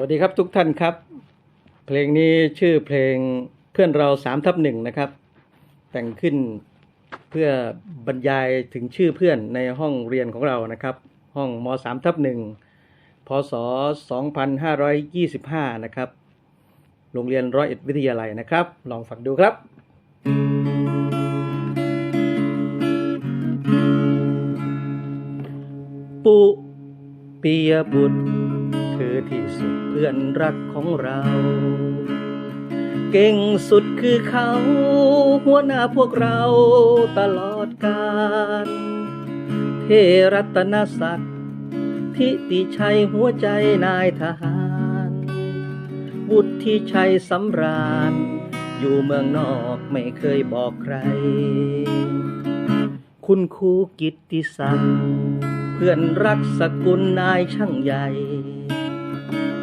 วัสดีครับทุกท่านครับ เพลงนี้ชื่อเพลงเพื่อนเราสามทับหนึ่งนะครับ แต่งขึ้นเพื่อบรรยายถึงชื่อเพื่อนในห้องเรียนของเรานะครับ ห้องมสามทับหนึ่งพศ2525นะครับ โรงเรียนร้อยเอ็ดวิทยาลัยนะครับ ลองฟังดูครับ ปุปียบุตร คือที่สุดเพื่อนรักของเรา เก่งสุดคือเขา หัวหน้าพวกเราตลอดกาลเทรัตนศักดิ์ทิติชัยหัวใจนายทหารวุฒิชัยสำราญ อยู่เมืองนอกไม่เคยบอกใคร คุณครูกิตติศักดิ์เพื่อนรักสกุลนายช่างใหญ่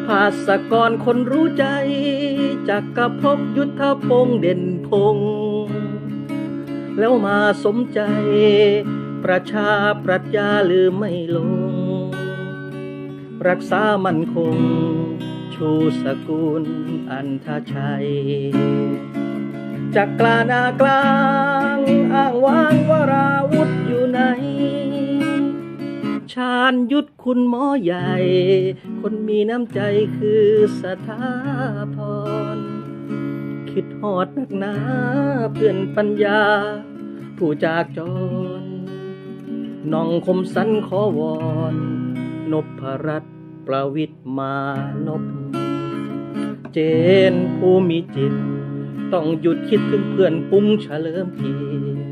ภาสกรคนรู้ใจจากกระพบยุทธพงษ์เด่นพงแล้วมาสมใจ ประชาปรัชญาลืมไม่ลง รักษามันคง ชูสกุลอันทชัยจากกลานากลาง อ้างว้างวราวุธ ชาญยุทธคุณหมอใหญ่ คนมีน้ำใจคือสถาพร คิดหอดนักหนาเพื่อนปัญญา ผู้จากจรน้องคมสันขอวอนนพรัตนประวิตรมานพเจนผู้มีจิต ต้องหยุดคิดถึงเพื่อนปุ้งเฉลิมเกียรติ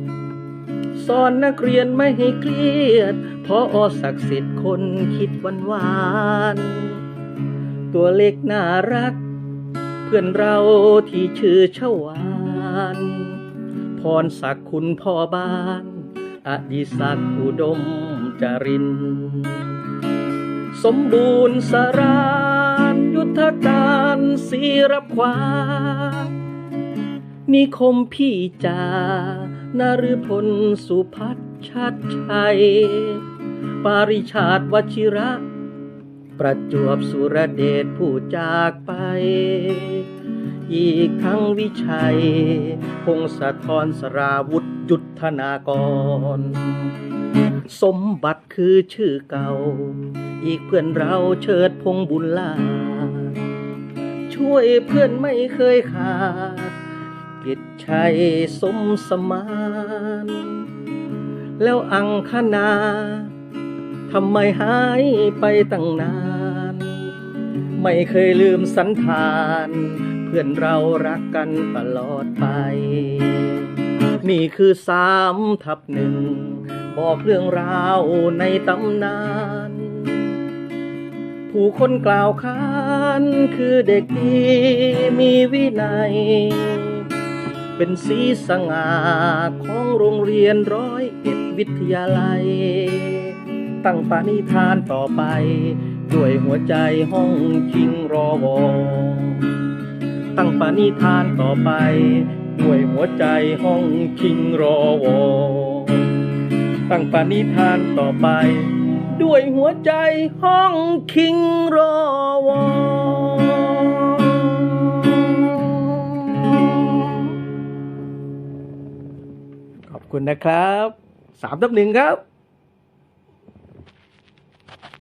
สอนนักเรียนไม่ให้เครียด เพราะอศักดิ์สิทธิ์คนคิดวันวาน ตัวเล็กน่ารัก เพื่อนเราที่ชื่อชวานพรศักดิ์คุณพ่อบ้าน อดิศักดิ์อุดมจริน สมบูรณ์สารานยุทธการสีรับความนิคมพี่จ่า นฤพลสุพัฒชัดชัย ปาริชาติวชิระ ประจวบสุรเดชผู้จากไป อีกทั้งวิชัย พงศธรสราวุธยุทธนากร สมบัติคือชื่อเก่า อีกเพื่อนเราเชิดพงบุญลา ช่วยเพื่อนไม่เคยขาด ชัยสมสมาน แล้วอังคณาทำไมหายไปตั้งนาน ไม่เคยลืมสันทาน เพื่อนเรารักกันตลอดไป นี่คือสามทับหนึ่ง บอกเรื่องราวในตำนาน ผู้คนกล่าวขานคือเด็กดีมีวินัย เป็นสีสง่าของโรงเรียนร้อยเอ็ดวิทยาลัย ตั้งปณิธานต่อไป ด้วยหัวใจห้องคิงรอวอตั้งปณิธานต่อไป ด้วยหัวใจห้องคิงรอวอตั้งปณิธานต่อไปด้วยหัวใจห้องคิงรอวอ อบคุณนะครับสามทับหนึ่งครับ